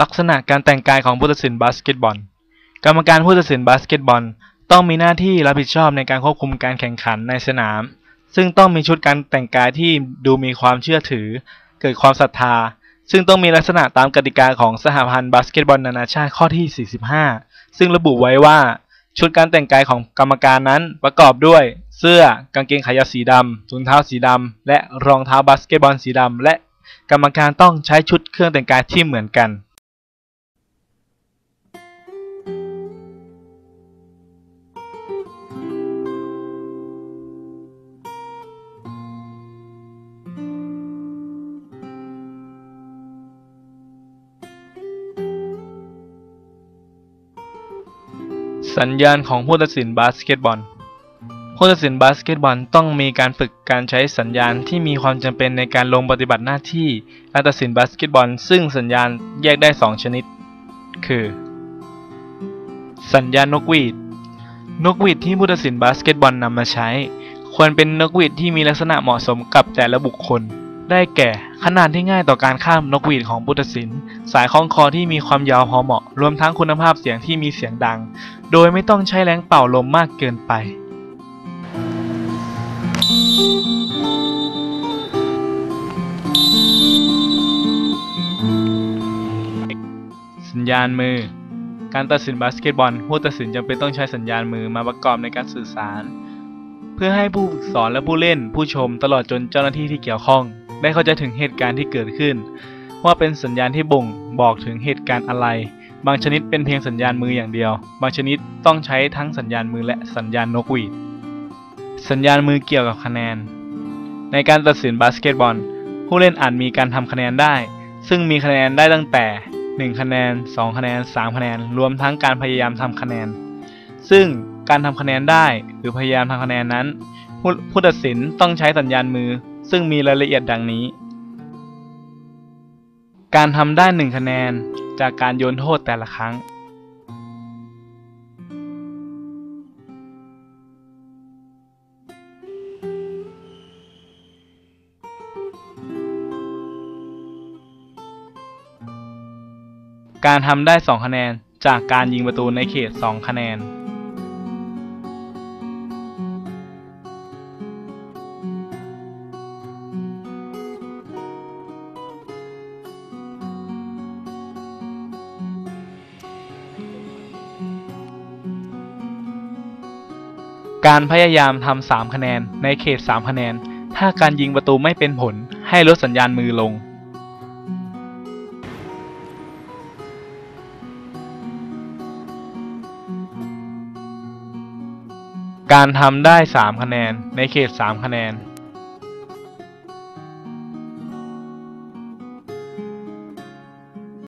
ลักษณะการแต่งกายของผู้ตัดสินบาสเกตบอล กรรมการผู้ตัดสินบาสเกตบอล ต้องมีหน้าที่รับผิดชอบในการควบคุมการแข่งขันในสนาม ซึ่งต้องมีชุดการแต่งกายที่ดูมีความเชื่อถือ เกิดความศรัทธา ซึ่งต้องมีลักษณะตามกติกาของสหพันธ์บาสเกตบอลนานาชาติข้อที่ 45 ซึ่งระบุไว้ว่า ชุดการแต่งกายของกรรมการนั้นประกอบด้วย เสื้อกางเกงขายาวสีดำถุงเท้าสีดำและรองเท้าบาสเกตบอลสีดำและกรรมการต้องใช้ชุดเครื่องแต่งกายที่เหมือนกัน สัญญาณของผู้ตัดสินบาสเกตบอล ผู้ตัดสินบาสเกตบอลต้องมีการฝึกการใช้สัญญาณที่มีความจำเป็นในการลงปฏิบัติหน้าที่การตัดสินบาสเกตบอล ซึ่งสัญญาณแยกได้ 2 ชนิด คือ สัญญาณนกหวีด นกหวีดที่ผู้ตัดสินบาสเกตบอลนำมาใช้ ควรเป็นนกหวีดที่มีลักษณะเหมาะสมกับแต่ละบุคคล ได้แก่ ขนาดที่ง่ายต่อการข้ามนกหวีดของผู้ตัดสินสายคล้องคอที่มีความยาวพอเหมาะ รวมทั้งคุณภาพเสียงที่มีเสียงดัง โดยไม่ต้องใช้แรงเป่าลมมากเกินไป สัญญาณมือ การตัดสินบาสเกตบอลผู้ตัดสินจำเป็นต้องใช้สัญญาณมือมาประกอบในการสื่อสาร เพื่อให้ผู้ฝึกสอนและผู้เล่นผู้ชมตลอดจนเจ้าหน้าที่ที่เกี่ยวข้อง ได้เข้าใจถึงเหตุการณ์ที่เกิดขึ้น ว่าเป็นสัญญาณที่บ่งบอกถึงเหตุการณ์อะไร บางชนิดเป็นเพียงสัญญาณมืออย่างเดียว บางชนิดต้องใช้ทั้งสัญญาณมือและสัญญาณนกหวีด สัญญาณมือเกี่ยวกับคะแนน ในการตัดสินบาสเกตบอล ผู้เล่นอาจมีการทำคะแนนได้ ซึ่งมีคะแนนได้ตั้งแต่ 1 คะแนน 2 คะแนน 3 คะแนน รวมทั้งการพยายามทำคะแนน ซึ่งการทำคะแนนได้หรือพยายามทำคะแนนนั้นผู้ผู้ตัดสินต้องใช้สัญญาณมือ ซึ่งมีรายละเอียดดังนี้ การทำได้ 1 คะแนนจากการโยนโทษแต่ละครั้งการทำได้ 2 คะแนน จากการยิงประตูในเขต 2 คะแนน การพยายามทำ3คะแนนในเขต 3 คะแนน ถ้าการยิงประตูไม่เป็นผลให้ลดสัญญาณมือลง การทำได้ 3 คะแนนในเขต 3 คะแนน